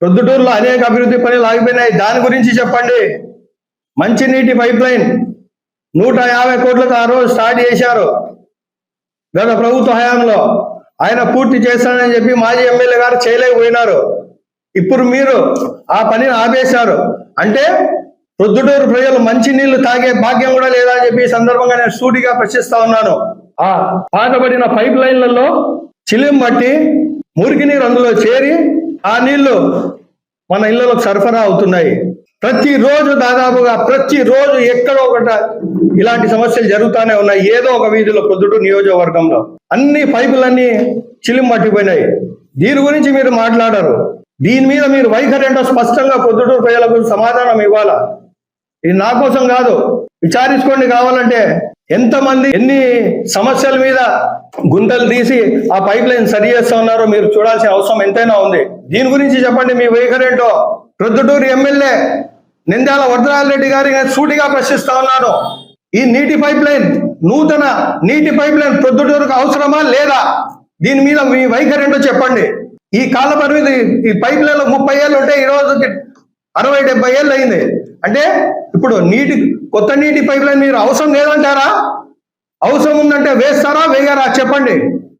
ప్రొద్దుటూరులో అనేక అభివృద్ధి పనులు ఆగిపోయినాయి. దాని గురించి చెప్పండి. మంచినీటి పైప్ లైన్ నూట యాభై కోట్లకు ఆ రోజు స్టార్ట్ చేశారు. గత ప్రభుత్వ హయాంలో ఆయన పూర్తి చేస్తానని చెప్పి మాజీ ఎమ్మెల్యే గారు చేయలేకపోయినారు ఇప్పుడు మీరు ఆ పనిని ఆపేశారు. అంటే ప్రొద్దుటూరు ప్రజలు మంచి నీళ్ళు తాగే భాగ్యం కూడా లేదా అని చెప్పి సందర్భంగా నేను సూటిగా ప్రశ్నిస్తా ఉన్నాను. ఆ పాతబడిన పైప్ లైన్లలో చిలిం బట్టి మురికి నీరు అందులో చేరి ఆ నీళ్ళు మన ఇళ్ళలోకి సరఫరా అవుతున్నాయి. ప్రతిరోజు దాదాపుగా ప్రతిరోజు ఎక్కడో ఒకట ఇలాంటి సమస్యలు జరుగుతూనే ఉన్నాయి. ఏదో ఒక వీధిలో పొద్దుడు నియోజకవర్గంలో. అన్ని పైపులన్నీ చిలిం పట్టిపోయినాయి. దీని గురించి మీరు మాట్లాడరు. దీని మీద మీరు వైఖరి ఏంటో స్పష్టంగా పొద్దుటూరు ప్రజలకు సమాధానం ఇవ్వాలా? ఇది నా కోసం కాదు. విచారించుకోండి కావాలంటే ఎంతమంది ఎన్ని సమస్యల మీద గుంతలు తీసి ఆ పైప్ లైన్ సరి చేస్తా ఉన్నారో మీరు చూడాల్సిన అవసరం ఎంతైనా ఉంది. దీని గురించి చెప్పండి మీ వైఖరి ఏంటో. ప్రొద్దుటూరు ఎమ్మెల్యే నింద్యాల వరదరాజరెడ్డి గారి సూటిగా ప్రశ్నిస్తా ఉన్నాను. ఈ నీటి పైప్ లైన్ నూతన నీటి పైప్ లైన్ ప్రొద్దుటూరుకు అవసరమా లేదా? దీని మీద మీ వైఖరి ఏంటో చెప్పండి. ఈ కాల పరిమితి ఈ పైప్ లైన్ ముప్పై ఏళ్ళు ఉంటే ఈ రోజుకి అరవై డెబ్బై ఏళ్ళు అయింది. అంటే ఇప్పుడు నీటి కొత్త నీటి పైప్ లైన్ మీరు అవసరం లేదంటారా? అవసరం ఉందంటే వేస్తారా వేయరా? చెప్పండి.